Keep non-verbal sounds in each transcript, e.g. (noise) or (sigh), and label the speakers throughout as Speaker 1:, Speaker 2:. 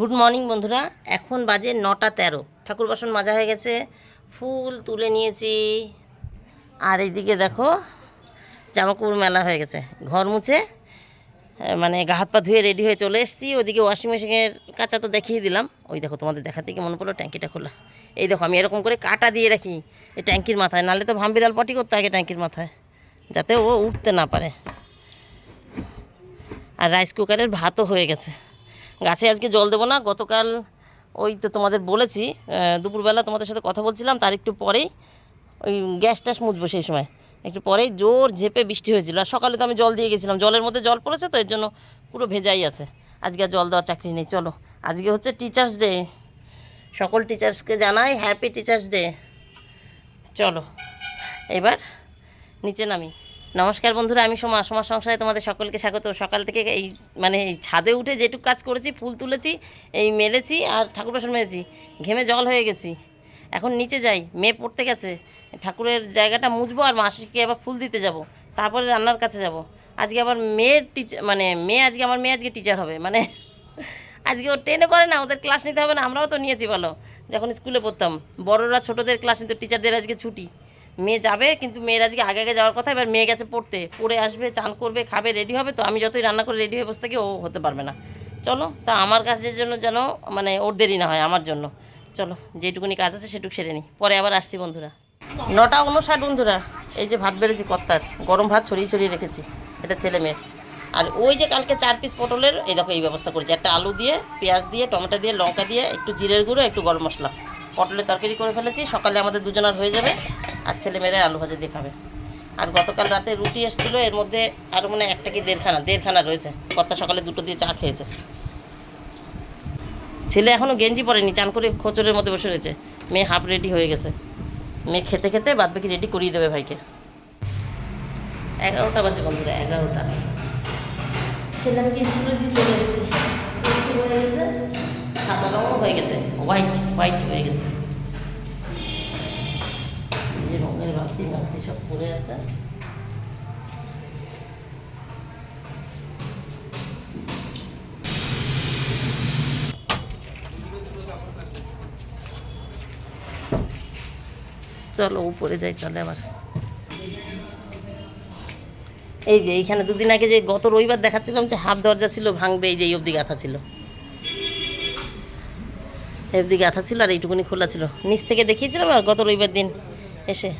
Speaker 1: Good morning বন্ধুরা। এখন বাজে নটা তেরো। ঠাকুর বাসন মাজা হয়ে গেছে। ফুল তুলে নিয়েছি। আর এইদিকে দেখো, জামাকাপড় মেলা হয়ে গেছে। ঘর মুছে মানে গা হাত পা ধুয়ে রেডি হয়ে চলে এসেছি। ওদিকে ওয়াশিং মেশিনের কাঁচা তো দেখিয়ে দিলাম। ওই দেখো, তোমাদের দেখার থেকে মনে পড়ল? ট্যাঙ্কিটা খোলা। এই দেখো, আমি এরকম করে কাটা দিয়ে রাখি এই ট্যাঙ্কির মাথায়। নাহলে তো ভাম্বিরাল পটি করতে আগে ট্যাঙ্কির মাথায়, যাতে ও উঠতে না পারে। আর রাইস কুকারের ভাতও হয়ে গেছে। গাছে আজকে জল দেবো না, গতকাল ওই তো তোমাদের বলেছি দুপুরবেলা তোমাদের সাথে কথা বলছিলাম, তার একটু পরেই ওই গ্যাস ট্যাস মুছবো সেই সময়। একটু পরেই জোর ঝেপে বৃষ্টি হয়েছিল, আর সকালে তো আমি জল দিয়ে গেছিলাম, জলের মধ্যে জল পড়েছে তো এর জন্য পুরো ভেজাই আছে। আজকে আর জল দেওয়ার চাকরি নেই, চলো। আজকে হচ্ছে টিচার্স ডে সকল টিচার্সকে জানাই হ্যাপি টিচার্স ডে চলো, এবার নিচে নামি। নমস্কার বন্ধুরা, আমি সোমা, সোমার সংসারে তোমাদের সকলকে স্বাগত। সকাল থেকে এই মানে ছাদে উঠে যেটুকু কাজ করেছি, ফুল তুলেছি, এই মেলেছি আর ঠাকুর বাসন মেলেছি। ঘেমে জল হয়ে গেছি। এখন নিচে যাই, মেয়ে পড়তে গেছে। ঠাকুরের জায়গাটা মুছবো আর মাসিকে আবার ফুল দিতে যাব। তারপরে রান্নার কাছে যাব। আজকে আবার মেয়ের টিচার মানে মেয়ে আজকে, আমার মেয়ে আজকে টিচার হবে মানে আজকে ও টেনে পড়ে না, ওদের ক্লাস নিতে হবে না, আমরাও তো নিয়েছি বলো যখন স্কুলে পড়তাম, বড়রা ছোটদের ক্লাস নিত টিচারদের আজকে ছুটি। মেয়ে যাবে, কিন্তু মেয়ের আজকে আগে আগে যাওয়ার কথা, এবার মেয়ে গেছে পড়তে। পড়ে আসবে, চান করবে, খাবে রেডি হবে, তো আমি যতই রান্না করে রেডি হয়ে বসে থাকি, ও হতে পারবে না। চলো, তা আমার কাজের জন্য যেন মানে ওর দেরি না হয়, আমার জন্য। চলো, যেটুকুনি কাজ আছে সেটুকু সেরে নিই। পরে আবার আসছি বন্ধুরা। নটা উনষাট বন্ধুরা, এই যে ভাত বেড়েছি কর্তার, গরম ভাত ছড়িয়ে ছড়িয়ে রেখেছি, এটা ছেলে মেয়ের। আর ওই যে কালকে চার পিস পটলের, এই দেখো এই ব্যবস্থা করেছি। একটা আলু দিয়ে, পেঁয়াজ দিয়ে, টমেটো দিয়ে, লঙ্কা দিয়ে, একটু জিরের গুঁড়ো, একটু গরম মশলা। পটলের তরকারি করে ফেলেছি, সকালে আমাদের দুজনের হয়ে যাবে। আর ছেলে মেয়েরা আলু ভাজা দিয়ে খাবে। আর গতকাল রাতে রুটি এসেছিল, এর মধ্যে আরও মানে একটা কি দেড়খানা দেড়খানা রয়েছে। কর্তা সকালে দুটো দিয়ে চা খেয়েছে। ছেলে এখনও গেঞ্জি পরেনি, চান করে খোঁচরের মধ্যে বসে রয়েছে। মেয়ে হাফ রেডি হয়ে গেছে। মেয়ে খেতে খেতে বাদ বাকি রেডি করিয়ে দেবে ভাইকে। এগারোটা বাজে বন্ধুরা, এগারোটা। ছেলে আমাকে স্কুলে দিয়ে চলে এসেছি। হয়ে গেছে, সাদা রঙও হয়ে গেছে। হোয়াইট হোয়াইট হয়ে গেছে। চলো, উপরে যাই তাহলে আবার। এই যে, এইখানে দুদিন আগে যে গত রবিবার দেখাচ্ছিলাম যে হাফ দরজা ছিল, ভাঙবে, এই যে, এই অবধি গাঁথা ছিল। এই অবধি গাঁথা ছিল আর এইটুকুনি খোলা ছিল। নিচ থেকে দেখিয়েছিলাম আর গত রবিবার দিন এসে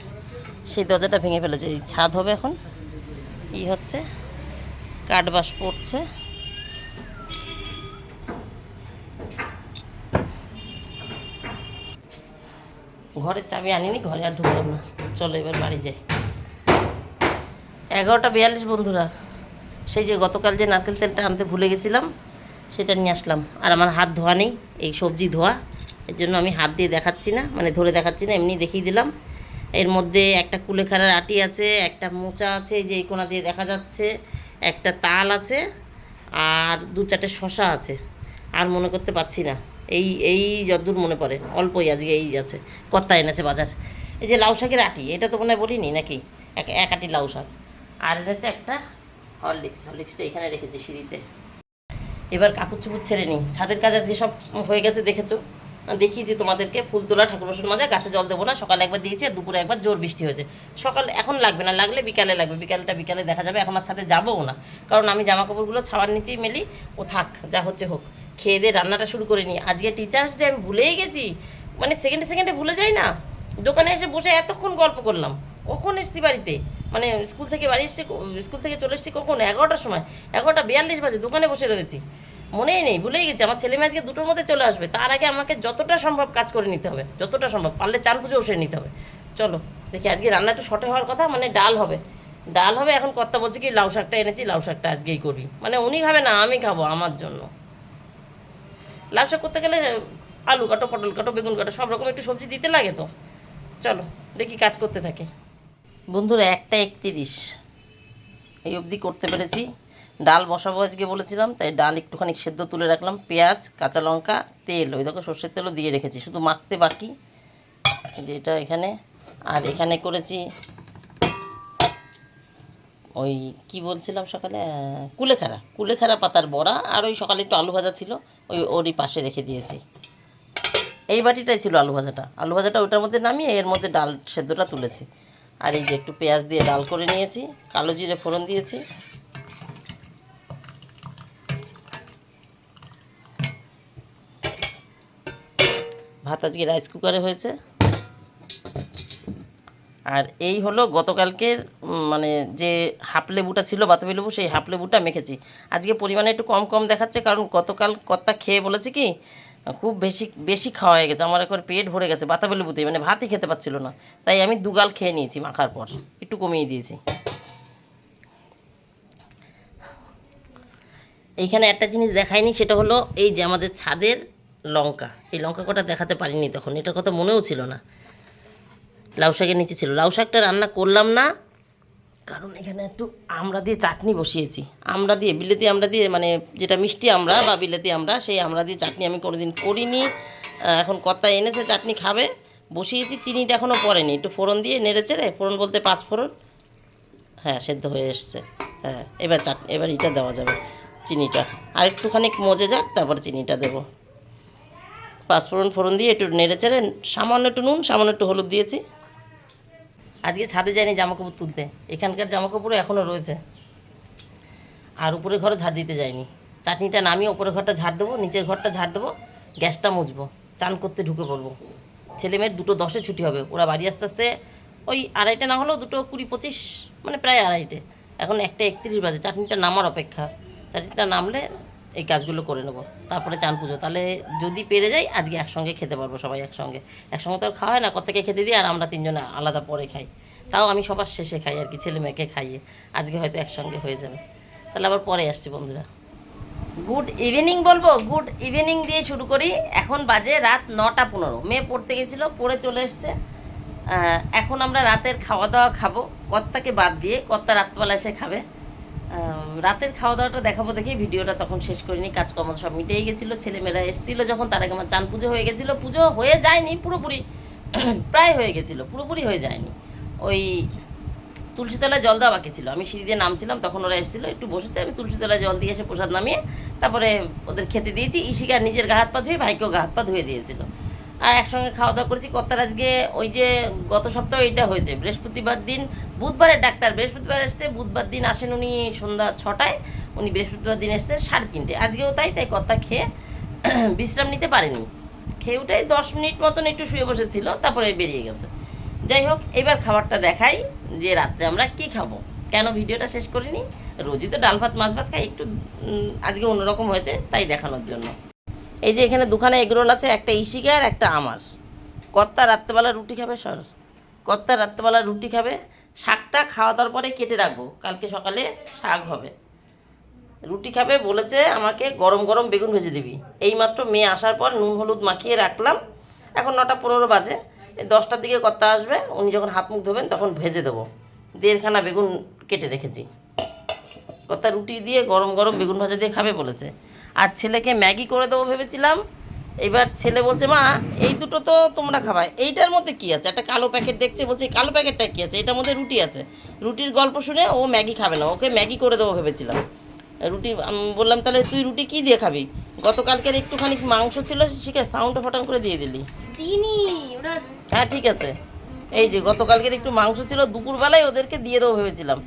Speaker 1: সেই দরজাটা ভেঙে ফেলেছে। এই ছাদ হবে এখন। ই হচ্ছে কাঠবাস পড়ছে। ঘরের চাবি আনিনি, ঘরে আর ঢুকলাম না। চলো এবার বাড়ি যাই। এগারোটা বিয়াল্লিশ বন্ধুরা। সেই যে গতকাল যে নারকেল তেলটা আনতে ভুলে গেছিলাম, সেটা নিয়ে আসলাম। আর আমার হাত ধোয়া নেই, এই সবজি ধোয়া। এর জন্য আমি হাত দিয়ে দেখাচ্ছি না মানে ধরে দেখাচ্ছি না, এমনি দেখিয়ে দিলাম। এর মধ্যে একটা কুলেখাড়ার আটি আছে, একটা মোচা আছে যে এই কোনা দিয়ে দেখা যাচ্ছে, একটা তাল আছে আর দু চারটে শশা আছে। আর মনে করতে পারছি না, এই এই যদ্দূর মনে পড়ে, অল্পই আজকে এই আছে, কত্তা এনেছে বাজার। এই যে লাউ শাকের আটি, এটা তো মনে হয় বলিনি নাকি? এক এক আটি লাউ শাক। আর এনেছে একটা হরলিক্স, হরলিক্সটা এখানে রেখেছি সিঁড়িতে। এবার কাপড় চুপুর ছেড়ে নিই। ছাদের কাজ আজকে সব হয়ে গেছে, দেখেছ? দেখিয়েছি তোমাদেরকে ফুল তোলা ঠাকুর বসুন মাজা গাছে জল দেবো না। সকালে একবার দিয়েছি আর দুপুরে একবার জোর বৃষ্টি হয়েছে। সকাল এখন লাগবে না, লাগলে বিকালে লাগবে। বিকালটা বিকালে দেখা যাবে, এখন আর ছাদে যাবোও না। কারণ আমি জামা কাপড়গুলো ছাওয়ার নিচেই মেলি, ও থাক, যা হচ্ছে হোক। খেয়ে দিয়ে রান্নাটা শুরু করে নিই। আজকে টিচার্স ডে আমি ভুলেই গেছি। মানে সেকেন্ডে সেকেন্ডে ভুলে যাই না। দোকানে এসে বসে এতক্ষণ গল্প করলাম। কখন এসছি বাড়িতে? মানে স্কুল থেকে বাড়ি এসছি, স্কুল থেকে চলে এসছি কখন? এগারোটার সময়। এগারোটা বিয়াল্লিশ বাজে, দোকানে বসে রয়েছি। মনেই নেই, ভুলেই গেছি। আমার ছেলে মেয়ে আজকে দুটোর মধ্যে চলে আসবে। তার আগে আমাকে যতটা সম্ভব কাজ করে নিতে হবে, যতটা সম্ভব। পারলে চান পুজোও সেরে নিতে হবে। চলো, দেখি আজকে রান্না একটু শর্টে হওয়ার কথা মানে ডাল হবে। ডাল হবে, এখন কর্তা বলছে কি, লাউ শাকটা এনেছি, লাউ শাকটা আজকেই করবি। মানে উনি খাবে না, আমি খাব আমার জন্য। লাউ শাক করতে গেলে আলু কাটো, পটল কাটো, বেগুন কাটো, সব রকম একটু সবজি দিতে লাগে তো। চলো, দেখি কাজ করতে থাকে। বন্ধুরা, একটা একতিরিশ। এই অবধি করতে পেরেছি। ডাল বসাবো আজকে বলেছিলাম, তাই ডাল একটুখানি সেদ্ধ তুলে রাখলাম। পেঁয়াজ, কাঁচা লঙ্কা, তেল, ওই দেখো সর্ষের তেলও দিয়ে রেখেছি, শুধু মাখতে বাকি। যেটা এখানে, আর এখানে করেছি ওই কি বলছিলাম সকালে কুলেখাড়া কুলেখাড়া পাতার বড়া, আর ওই সকালে একটু আলু ভাজা ছিল, ওই ওরই পাশে রেখে দিয়েছি। এই বাটিটাই ছিল আলু ভাজাটা আলু ভাজাটা ওটার মধ্যে নামিয়ে এর মধ্যে ডাল সেদ্ধটা তুলেছি। আর এই যে একটু পেঁয়াজ দিয়ে ডাল করে নিয়েছি, কালো জিরে ফোড়ন দিয়েছি ভাত আজকে রাইস কুকারে হয়েছে। আর এই হলো গতকালকের মানে যে হাফ লেবুটা ছিল, বাতাবি লেবু, সেই হাফ লেবুটা মেখেছি আজকে পরিমাণে একটু কম কম দেখাচ্ছে, কারণ গতকাল কর্তা খেয়ে বলেছে কি, খুব বেশি বেশি খাওয়া হয়ে গেছে। আমার একবার পেট ভরে গেছে বাতাবি লেবুতেই মানে ভাতই খেতে পাচ্ছিল না। তাই আমি দুগাল খেয়ে নিয়েছি মাখার পর, একটু কমিয়ে দিয়েছি। এইখানে একটা জিনিস দেখায়নি সেটা হলো এই যে আমাদের ছাদের লঙ্কা। এই লঙ্কা কটা দেখাতে পারিনি তখন, এটা কথা মনেও ছিল না। লাউ শাকের নিচে ছিল। লাউ শাকটা রান্না করলাম না, কারণ এখানে একটু আমড়া দিয়ে চাটনি বসিয়েছি। আমড়া দিয়ে, বিলেতি আমড়া দিয়ে মানে যেটা মিষ্টি আমরা বা বিলেতি আমরা, সেই আমড়া দিয়ে চাটনি আমি কোনোদিন করিনি। এখন কর্তা এনেছে, চাটনি খাবে। বসিয়েছি, চিনিটা এখনও পড়েনি। একটু ফোড়ন দিয়ে নেড়ে চেড়ে, ফোড়ন বলতে পাঁচ ফোড়ন। হ্যাঁ সেদ্ধ হয়ে এসছে। হ্যাঁ এবার চাটনি এবার এটা দেওয়া যাবে, চিনিটা। আর একটুখানি মজে যাক, তারপর চিনিটা দেবো। পাঁচফোড়ন ফোড়ন দিয়ে একটু নেড়ে চেড়ে সামান্য একটু নুন, সামান্য একটু হলুদ দিয়েছি। আজকে ছাদে যাইনি জামাকাপড় তুলতে। এখানকার জামাকাপড় এখনও রয়েছে। আর উপরে ঘরে ঝাড় দিতে যাইনি। চাটনিটা নামিয়ে উপরে ঘরটা ঝাড় দেবো, নিচের ঘরটা ঝাড় দেবো, গ্যাসটা মুছবো, চান করতে ঢুকে পড়ব। ছেলে মেয়ের দুটো দশে ছুটি হবে। ওরা বাড়ি আস্তে আস্তে ওই আড়াইটে না হলেও দুটো কুড়ি পঁচিশ মানে প্রায় আড়াইটে। এখন একটা একত্রিশ বাজে। চাটনিটা নামার অপেক্ষা। চাটনিটা নামলে এই কাজগুলো করে নেব। তারপরে চান পুজো। তাহলে যদি পেরে যাই, আজকে একসঙ্গে খেতে পারব সবাই একসঙ্গে। একসঙ্গে তো খাওয়া হয় না কতকে খেতে দিই আর আমরা তিনজনে আলাদা পরে খাই। তাও আমি সবার শেষে খাই আর কি, ছেলে মেয়েকে খাইয়ে। আজকে হয়তো একসঙ্গে হয়ে যাবে। তাহলে আবার পরে আসছি বন্ধুরা। গুড ইভিনিং বলব? গুড ইভিনিং দিয়ে শুরু করি। এখন বাজে রাত নটা পনেরো। মেয়ে পড়তে গেছিল, পড়ে চলে এসছে। এখন আমরা রাতের খাওয়া দাওয়া খাব। কর্তাকে বাদ দিয়ে কর্তা রাতবেলা এসে খাবে। রাতের খাওয়া দাওয়াটা দেখাবো দেখি, ভিডিওটা তখন শেষ করিনি, কাজকর্ম সব মিটেই গেছিল, ছেলেমেয়েরা এসেছিল যখন, তার আগে আমার চান পুজো হয়ে গেছিল, পুজো হয়ে যায়নি, পুরোপুরি (clears throat) প্রায় হয়ে গেছিল, পুরোপুরি হয়ে যায়নি। ওই তুলসীতলায় জল দেওয়া বাকি ছিল, আমি সিঁড়ি দিয়ে নামছিলাম, তখন ওরা এসেছিল, একটু বসেছে, আমি তুলসীতলায় জল দিয়ে এসে প্রসাদ নামিয়ে, তারপরে ওদের খেতে দিয়েছি ইশিকার নিজের গা হাত পা ধুয়ে ভাইকেও গা হাত পা ধুয়ে দিয়েছিল। আর একসঙ্গে খাওয়া দাওয়া করেছি। কর্তার আজকে ওই যে গত সপ্তাহে এইটা হয়েছে। বৃহস্পতিবার দিন, বুধবারের ডাক্তার। বৃহস্পতিবার এসছে, বুধবার দিন আসেন উনি সন্ধ্যা ছটায়। উনি বৃহস্পতিবার দিন এসছেন সাড়ে তিনটে। আজকেও তাই তাই কর্তা খেয়ে (clears throat) বিশ্রাম নিতে পারেনি। খেয়ে উঠে দশ মিনিট মতন একটু শুয়ে বসেছিল, তারপরে বেরিয়ে গেছে। যাই হোক, এবার খাবারটা দেখাই যে রাত্রে আমরা কি খাব। কেন ভিডিওটা শেষ করিনি? রোজই তো ডাল ভাত, মাছ ভাত খাই, একটু আজকে অন্যরকম হয়েছে, তাই দেখানোর জন্য। এই যে এখানে দুখানে এগরোল আছে, একটা ইশিকা আর একটা আমার। কর্তা রাত্রেবেলা রুটি খাবে, সর। কর্তা রাত্রেবেলা রুটি খাবে, শাকটা খাওয়া দাওয়ার পরে কেটে রাখব, কালকে সকালে শাক হবে। রুটি খাবে বলেছে আমাকে, গরম গরম বেগুন ভেজে দিবি। এইমাত্র মেয়ে আসার পর নুন হলুদ মাখিয়ে রাখলাম। এখন নটা পনেরো বাজে। দশটার দিকে কর্তা আসবে, উনি যখন হাত মুখ ধোবেন তখন ভেজে দেবো। দেড়খানা বেগুন কেটে রেখেছি। কর্তা রুটি দিয়ে গরম গরম বেগুন ভাজা দিয়ে খাবে বলেছে। আর ছেলেকে ম্যাগি করে দেবো ভেবেছিলাম। এবার ছেলে বলছে মা এই দুটো তো তোমরা খাবা। এইটার মধ্যে কি আছে? একটা কালো প্যাকেট দেখছে বলছে এই কালো প্যাকেটটা কি আছে? এটার মধ্যে রুটি আছে। রুটির গল্প শুনে ও ম্যাগি খাবে না ওকে ম্যাগি করে দেবো ভেবেছিলাম। রুটি বললাম তাহলে তুই রুটি কি দিয়ে খাবি? গতকালকের একটুখানি মাংস ছিল শিখে সাউন্ডটা ফটান করে দিয়ে দিলি। হ্যাঁ ঠিক আছে। এই যে গতকালকের একটু মাংস ছিল দুপুরবেলায় ওদেরকে দিয়ে দেবো ভেবেছিলাম।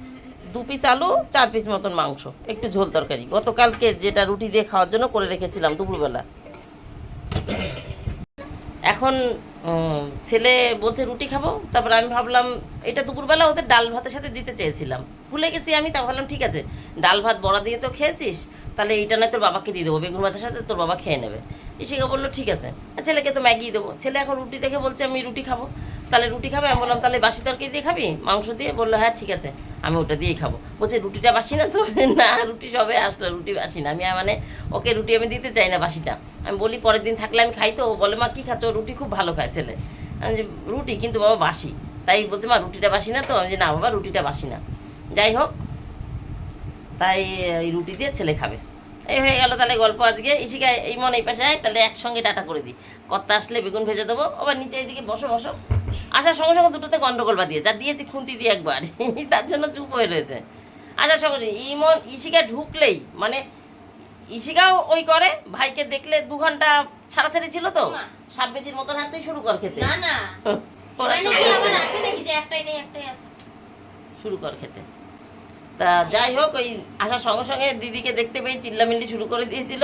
Speaker 1: দু পিস আলু, চার পিস মতন মাংস, একটু ঝোল তরকারি। গতকালকে যেটা রুটি দিয়ে খাওয়ার জন্য করে রেখেছিলাম দুপুরবেলা। এখন ছেলে বলছে, রুটি খাব? তারপর আমি ভাবলাম, এটা দুপুরবেলা ওদের ডাল ভাতের সাথে দিতে চেয়েছিলাম। ভুলে গেছি আমি, তা ভাবলাম, ঠিক আছে, ডাল ভাত বড়া দিয়ে তো খেয়েছিস তাহলে এইটা নয় তোর বাবাকে দিয়ে দেবো, বেগুন ভাতের সাথে তোর বাবা খেয়ে নেবে। ইশিকা বলল, ঠিক আছে। ছেলেকে তো ম্যাগি দেবো। ছেলে এখন রুটি দেখে বলছে আমি রুটি খাব। তাহলে রুটি খাবে? আমি বললাম, তাহলে বাসি তরকারি দিয়ে খাবি? মাংস দিয়ে? বলল হ্যাঁ ঠিক আছে, আমি ওটা দিয়েই খাব। বলছে, রুটিটা বাসি না তো? (laughs) না, রুটি সবে আসলো, রুটি বাসি না। আমি মানে ওকে রুটি আমি দিতে চাই না বাসিটা। আমি বলি, পরের দিন থাকলে আমি খাই তো? বলে, মা, কী খাচ্ছ? রুটি খুব ভালো খায় ছেলে। আমি যে রুটি? কিন্তু বাবা বাসি। তাই বলছে, মা, রুটিটা বাসি না তো? আমি যে না, বাবা, রুটিটা বাসি না। যাই হোক তাই এই রুটি দিয়ে ছেলে খাবে। এই হয়ে গেল তাহলে গল্প আজকে। ইশিকা এই মনে এই পাশে আয় তাহলে একসঙ্গে টাটা করে দিই। কর্তা আসলে বেগুন ভেজে দেবো। আবার নিচে এইদিকে বসো বসো। আসার সঙ্গে সঙ্গে দুটোতে গন্ডগোল বাদিয়ে যা দিয়েছি খুন্তি দিয়ে একবার। (laughs) তার জন্য চুপ হয়ে রয়েছে। আচ্ছা সকলে ইমন ইশিকা ঢুকলেই মানে ইশিকাও ওই করে ভাইকে দেখলে দু ঘণ্টা ছাড়াছাড়ি ছিল তো?
Speaker 2: না।
Speaker 1: বেজির মতন হ্যাঁ তুই শুরু কর খেতে।
Speaker 2: না না। (laughs) আছে?
Speaker 1: শুরু কর খেতে। তা যাই হোক ওই আসার সঙ্গে সঙ্গে দিদিকে দেখতে পেয়ে চিল্লামিল্লি শুরু করে দিয়েছিল।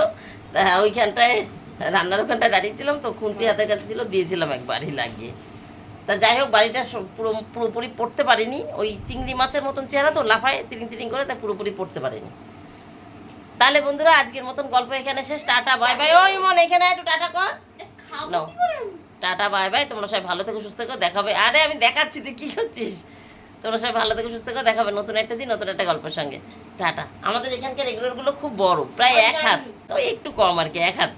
Speaker 1: তা ওইখানটায় রান্নার ওখানটায় দাঁড়িয়েছিলাম তো খুন্তি হাতের কাছে ছিল দিয়েছিলাম একবারই লাগিয়ে। তা যাই হোক বাড়িটা পুরো পুরোপুরি পড়তে পারিনি। ওই চিংড়ি মাছের মতন চেহারা তো লাফায় তিরিং তিরিং করে তা পুরোপুরি পড়তে পারিনি। তাহলে বন্ধুরা আজকের মতন গল্প এখানে শেষ। Tata bye bye. ওই মন এখানে একটু টাটা কর? Tata bye bye. তোমরা সবাই ভালো থেকো সুস্থ থেকো। দেখাবে। আরে আমি দেখাচ্ছি তুই কি করছিস? তোমরা সবাই ভালো থেকে সুস্থ দেখা দেখাবে নতুন একটা দিন নতুন একটা গল্পের সঙ্গে। টাটা। আমাদের এখানকার রেগুলারগুলো খুব বড় প্রায় এক হাত। তো একটু কম আর কি এক হাত।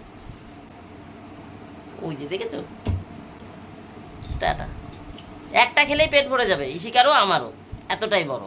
Speaker 1: ওই যে দেখেছ? টাটা। একটা খেলেই পেট ভরে যাবে ইশিকারও আমারও এতটাই বড়।